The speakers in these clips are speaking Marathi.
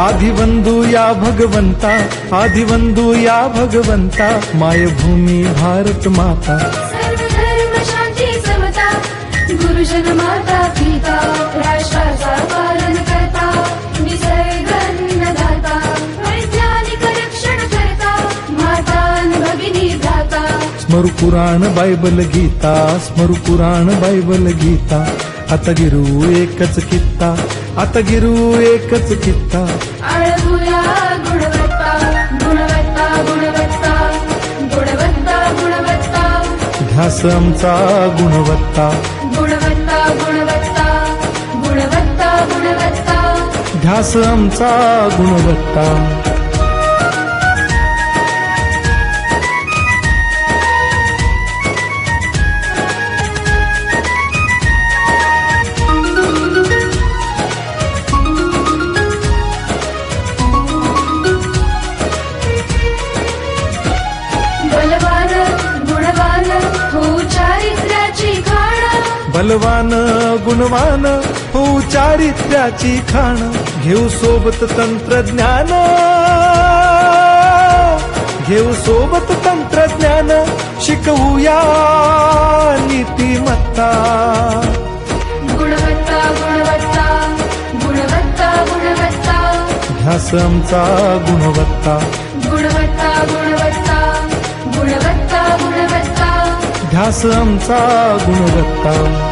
आदिबंधू या भगवंता आदिबंधू या भगवंता मायभूमी भारत माता। शांती समता गुरुजन माता पिता राष्ट्राचा पालन करता निसर्गन्नदाता वैज्ञानिक रक्षण करता माता अन भगिनी भ्राता। स्मरु पुराण बायबल गीता स्मरु पुराण बायबल गीता। आता गिरू एकच कित्ता आता गिरू एकच कित्ता. आळवूया गुणवत्ता गुणवत्ता गुणवत्ता गुणवत्ता गुणवत्ता. ध्यास आमचा गुणवत्ता. गुणवत्ता गुणवत्ता गुणवत्ता गुणवत्ता. ध्यास आमचा गुणवत्ता. बलवान गुणवान हो चारित्र्याची खाण घेऊ सोबत तंत्रज्ञान. घेऊ सोबत तंत्रज्ञान शिकवूया नीतिमत्ता. गुणवत्ता गुणवत्ता गुणवत्ता गुणवत्ता. ध्यास आमचा गुणवत्ता. गुणवत्ता गुणवत्ता गुणवत्ता गुणवत्ता. ध्यास आमचा गुणवत्ता.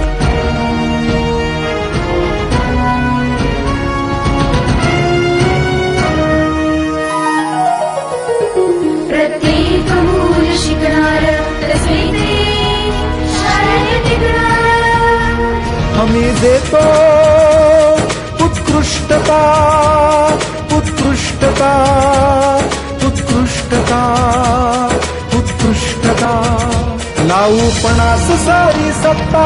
हमी देतो उत्कृष्टता उत्कृष्टता उत्कृष्टता उत्कृष्टता। लावू पणास सारी सत्ता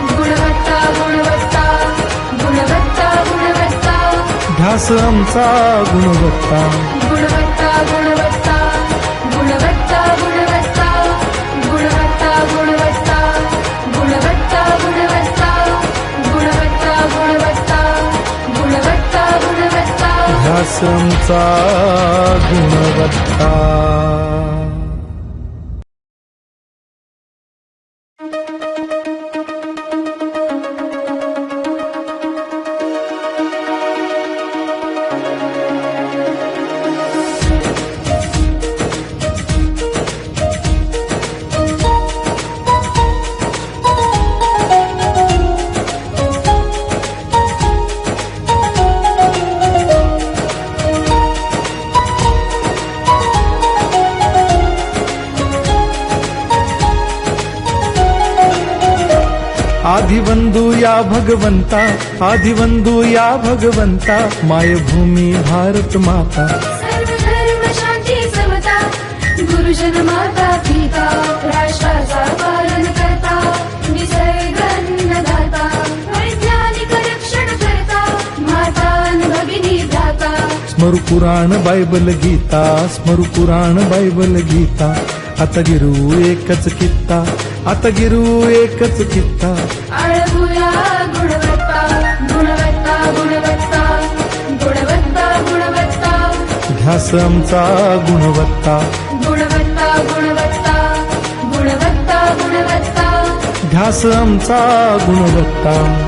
ध्यास आमचा गुणवत्ता गुणवत्ता गुणवत्ता गुणवत्ता गुणवत्ता गुणवत्ता गुणवत्ता गुणवत्ता गुणवत्ता गुणवत्ता गुणवत्ता गुणवत्ता गुणवत्ता ध्यास आमचा गुणवत्ता आदिवंदू या भगवंता आदिवंदू या भगवंता मायभूमी भारत माता। सर्व धर्म शांती समता गुरुजन माता पिता राष्ट्राचा पालन करता निसर्गन्नदाता वैज्ञानिक रक्षण करता माता अन भगिनी भ्राता। स्मरु पुराण बायबल गीता स्मरु पुराण बायबल गीता। आता गिरू एकच कित्ता आता गिरू एकच कित्ता. आळगुया गुणवत्ता गुणवत्ता गुणवत्ता गुणवत्ता गुणवत्ता. ध्यास आमचा गुणवत्ता. गुणवत्ता गुणवत्ता गुणवत्ता गुणवत्ता. ध्यास आमचा गुणवत्ता.